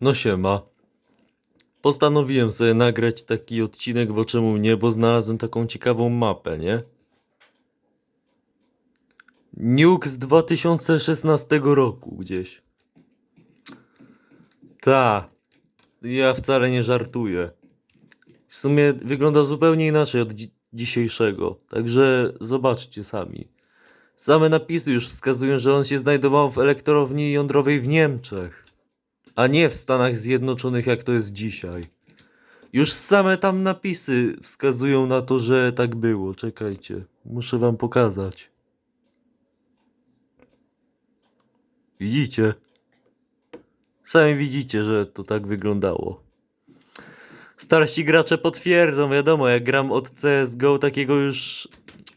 No siema. Postanowiłem sobie nagrać taki odcinek, bo czemu nie, bo znalazłem taką ciekawą mapę, nie? Nuke z 2016 roku gdzieś. Ta. Ja wcale nie żartuję. W sumie wygląda zupełnie inaczej od dzi- dzisiejszego, także zobaczcie sami. Same napisy już wskazują, że on się znajdował w elektrowni jądrowej w Niemczech a nie w Stanach Zjednoczonych, jak to jest dzisiaj. Już same tam napisy wskazują na to, że tak było. Czekajcie, muszę wam pokazać. Widzicie? Sami widzicie, że to tak wyglądało. Starsi gracze potwierdzą, wiadomo, jak gram od CSGO takiego już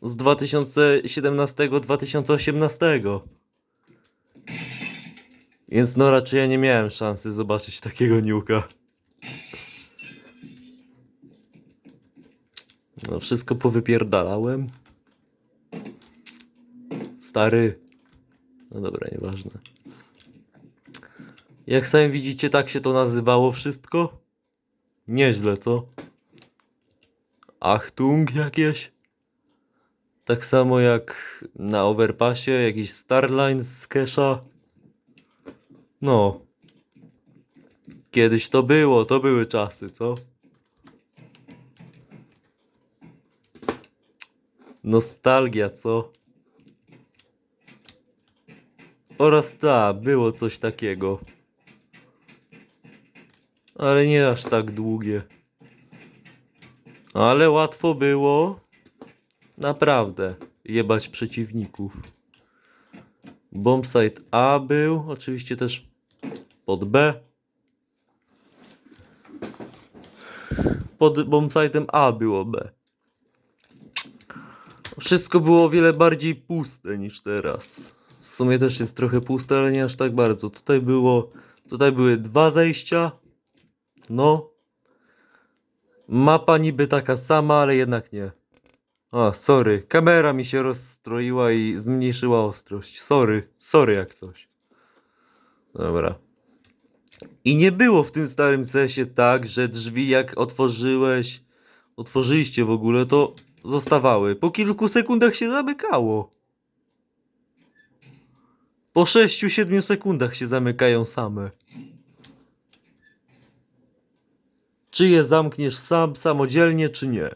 z 2017-2018. Więc no raczej ja nie miałem szansy zobaczyć takiego niuka. No wszystko powypierdalałem. Stary. No dobra, nieważne. Jak sami widzicie, tak się to nazywało wszystko. Nieźle, co? Achtung jakieś. Tak samo jak na Overpassie, jakiś Starline z Kesha. No. Kiedyś to było, to były czasy, co? Nostalgia, co? Oraz ta, było coś takiego. Ale nie aż tak długie. Ale łatwo było. Naprawdę. Jebać przeciwników. Bombsite A był, oczywiście też pod B. Pod bombsite'em A było B. Wszystko było o wiele bardziej puste niż teraz. W sumie też jest trochę puste, ale nie aż tak bardzo. Tutaj było, tutaj były dwa zejścia. No. Mapa niby taka sama, ale jednak nie. A, sorry. Kamera mi się rozstroiła i zmniejszyła ostrość. Sorry. Sorry jak coś. Dobra. I nie było w tym starym cesie tak, że drzwi jak otworzyłeś, otworzyliście w ogóle, to zostawały. Po kilku sekundach się zamykało. Po 6-7 sekundach się zamykają same. Czy je zamkniesz sam, samodzielnie, czy nie?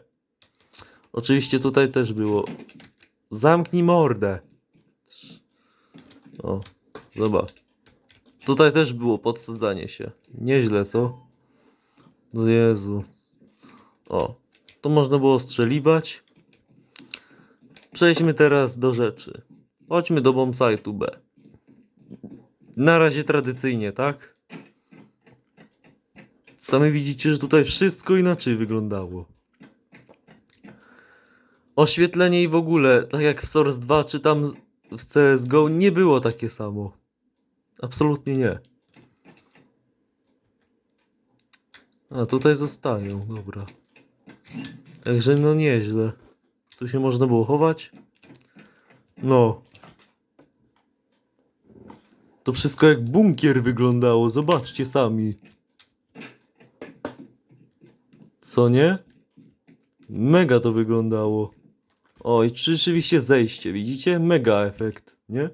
Oczywiście tutaj też było. Zamknij mordę. O, zobacz. Tutaj też było podsadzanie się. Nieźle, co? No Jezu. O, to można było strzeliwać. Przejdźmy teraz do rzeczy. Chodźmy do bombsite'u B. Na razie tradycyjnie, tak? Sami widzicie, że tutaj wszystko inaczej wyglądało. Oświetlenie i w ogóle, tak jak w Source 2 czy tam w CSGO, nie było takie samo. Absolutnie nie. A tutaj zostają, dobra. Także no nieźle. Tu się można było chować. No. To wszystko jak bunkier wyglądało, zobaczcie sami. Co nie? Mega to wyglądało. O, i rzeczywiście zejście, widzicie? Mega efekt, nie?